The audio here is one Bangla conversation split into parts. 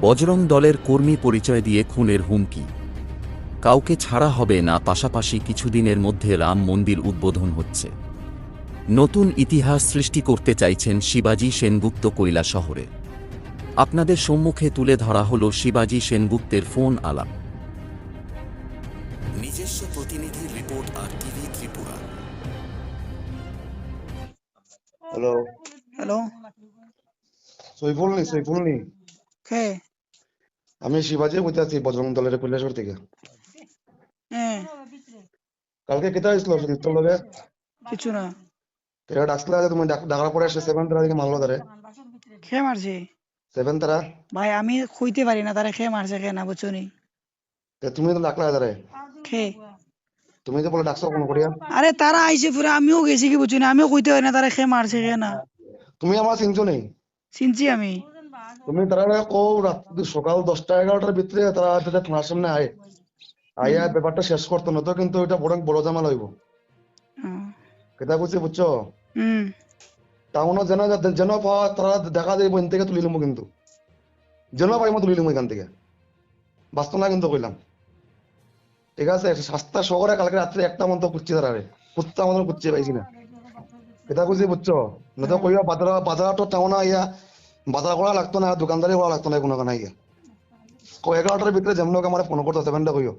বজরং দলের কর্মী পরিচয় দিয়ে খুনের হুমকি। কাউকে ছাড়া হবে না পাশাপাশি কিছুদিনের মধ্যে রাম মন্দির উদ্বোধন হচ্ছে। নতুন ইতিহাস সৃষ্টি করতে চাইছেন শিবাজি সেনগুপ্ত কৈলা শহরে। আপনাদের সম্মুখে তুলে ধরা হল শিবাজি সেনগুপ্তের ফোন আলাপ। নিজস্ব প্রতিনিধি রিপোর্ট আর TV Tripura. Hello. Hello. Saiful নি সৈফুল কে? আমি শিবাজি বলতে আছি বজরং দলের কৈলাসর থেকে। কালকে কেটা আসছিল সুদীপ্তর লগে? কিছু না। তেরা ডাকছিল যে তুমি ডাক- ডাকার পরে এসে সেভেন তারা দিকে মারলো তারে খে মারছে সেভেন তারা ভাই আমি কইতে পারি না তারে খে মারছে খে না বুঝছ নি? তে তুমি তো ডাকলা তারে খে। তুমি তো বলে ডাকছো ফোন করিয়া আরে তারা আইছে পুরো আমিও গেছি কি বুঝছ না? আমিও কইতে পারি না তারে খে মারছে খে না। তুমি আমার চিনছো নেই চিনছি আমি। তুমি তারা কো রাত্রি সকাল দশটা এগারোটার ভিতরে তারা যাতে তোমার সামনে আয়। আইয়া ব্যাপারটা শেষ করতো না তো কিন্তু এটা বরং বড় জামাল হইব। কেটা বুঝছি বুঝছ? হুম। টাউনত যেন যেন পাওয়া তারা দেখা যাইব থেকে তুলি লমু কিন্তু। যেন তুলি লমু এখান থেকে। বাস্তব না কিন্তু কইলাম। ঠিক আছে সাতটা শহরে কালকে রাত্রে একটা মতো কুচ্ছি তারা রে। কুত্তা মতন কুচ্ছি পাইছি না। এটা বুঝি বুঝছ? না তো কইবা বাজার বাজার তো টাউন আইয়া বাজার করা লাগতো না দোকানদারি করা লাগতো না কোনো কানা ইয়া কো এগারোটার ভিতরে যেমন হোক আমার ফোন করতো সেভেনটা কইও।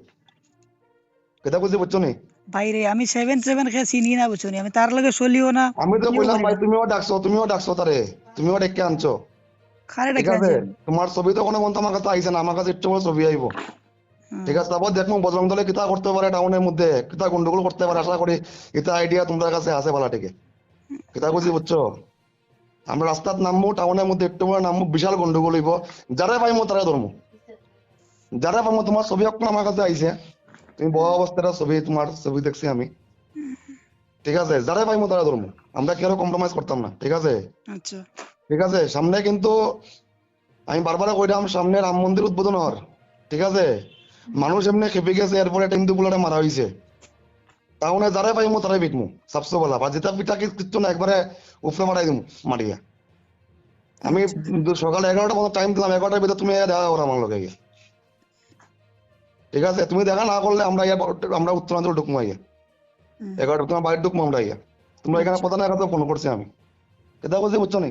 কেটা বুঝি বুঝছ নি? বাইরে আমি সেভেন সেভেন খে চিনি না বুঝছ আমি তার লগে চলিও না আমি তো কইলাম ভাই তুমিও ডাকছো তুমিও ডাকছো তারে। তুমিও ডেকে আনছো। খারে ডেকে আছে? তোমার ছবি তো কোনো মন্ত আমার কাছে আইছে না আমার কাছে একটু ছবি আইব। ঠিক আছে তারপর দেখব বজরং দলে কিতা করতে পারে টাউনের মধ্যে কিতা গন্ডগোল করতে পারে আশা করি কিতা আইডিয়া তোমার কাছে আছে ভালো থেকে। কিতা বুঝি বুঝছ? আমরা রাস্তাত নামবো টাউনের মধ্যে একটু বড় নামবো বিশাল গন্ডগোল হইব। যারা পাইমো তারা ধরবো যারা পাইমো তোমার ছবি এখন আমার কাছে আইছে তুমি বড় অবস্থাটা ছবি তোমার ছবি দেখছি আমি। ঠিক আছে যারা পাইমো তারা ধরবো আমরা কেউ কম্প্রোমাইজ করতাম না? ঠিক আছে? আচ্ছা। ঠিক আছে সামনে কিন্তু আমি বারবার কইলাম সামনে রাম মন্দির উদ্বোধন হওয়ার ঠিক আছে? মানুষ এমনি খেপে গেছে এরপরে টেন্দু গুলারে মারা হইছে তাহলে যারা পাইমু তারাই পিটমু সাবসে বলা। বা যেটা পিঠা কিচ্ছু না একবারে উপরে মারাই দিমু মারিয়া। আমি সকাল এগারোটা মতো টাইম দিলাম এগারোটার ভিতরে তুমি দেখা করো আমার গিয়ে। ঠিক আছে তুমি দেখা না করলে আমরা ইয়া আমরা উত্তরাঞ্চল ঢুকবো ইয়া। এগারোটা তোমার বাড়ির ঢুকবো আমরা ইয়া। তোমরা এখানে কথা না কথা ফোন করছি আমি। এটা বলছি বুঝছ নি?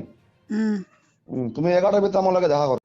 হুম। হুম, তুমি এগারোটার ভিতরে আমার লগে দেখা করো।